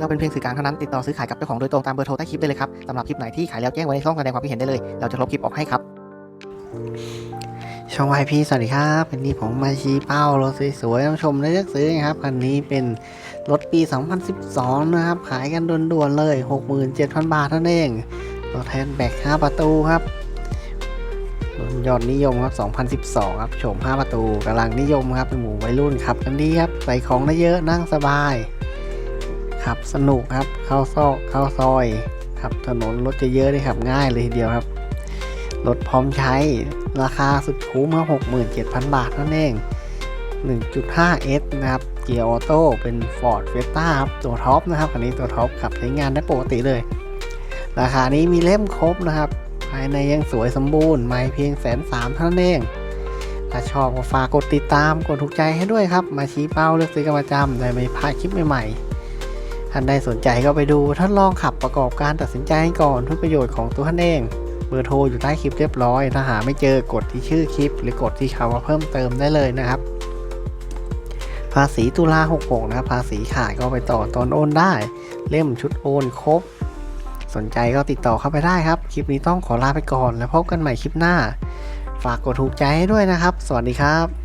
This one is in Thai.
เราเป็นเพียงสื่อกลางเท่านั้นติดต่อซื้อขายกับเจ้าของโดยตรงตามเบอร์โทรใต้คลิปได้เลยครับสำหรับคลิปไหนที่ขายแล้วแจ้งไว้ในช่องแสดงความคิดเห็นได้เลย เราจะลบคลิปออกให้ครับ ช่องวายพี่สวัสดีครับวันนี้ผมมาชี้เป้ารถสวยๆท่านชมได้เลือกซื้อนะครับคันนี้เป็นรถปี 2012 นะครับ ขายกันด่วนๆเลย 67,000 บาทเท่านั้นเองตัวแทนแบก5ประตูครับยอดนิยมครับ 2012 ครับโฉม5ประตูกำลังนิยมครับเป็นหมู่วัยรุ่นขับกันดีครับ ใส่ของได้เยอะนั่งสบาย ขับสนุกครับ เข้าซอกเข้าซอยขับถนนรถจะเยอะได้ขับง่ายเลยทีเดียวครับ รถพร้อมใช้ราคาสุดคุ้มครับ67,000 บาทนั่นเอง 1.5S นะครับ เกียร์ออโต้เป็น Ford f i e s t a ครับตัวท็อปนะครับคันนี้ตัวท็อปขับใช้งานได้ปกติเลย ราคานี้มีเล่มครบนะครับ ภายในยังสวยสมบูรณ์ไม่เพียงแสนสามเท่านั้นเองถ้าชอบก็ฝากกดติดตามกดถูกใจให้ด้วยครับ มาชี้เป้าเลือกซื้อกันประจำได้ไม่พลาดคลิปใหม่ๆ ท่านใดสนใจก็ไปดูท่านลองขับประกอบการตัดสินใจให้ก่อนเพื่อประโยชน์ของตัวท่านเอง เบอร์โทรอยู่ใต้คลิปเรียบร้อย ถ้าหาไม่เจอกดที่ชื่อคลิป หรือกดที่คำว่าเพิ่มเติมได้เลยนะครับ ภาษีตุลา66นะครับภาษีขาดก็ไปต่อตอนโอนได้ เล่มชุดโอนครบ สนใจก็ติดต่อเข้าไปได้ครับ คลิปนี้ต้องขอลาไปก่อน แล้วพบกันใหม่คลิปหน้า ฝากกดถูกใจให้ด้วยนะครับ สวัสดีครับ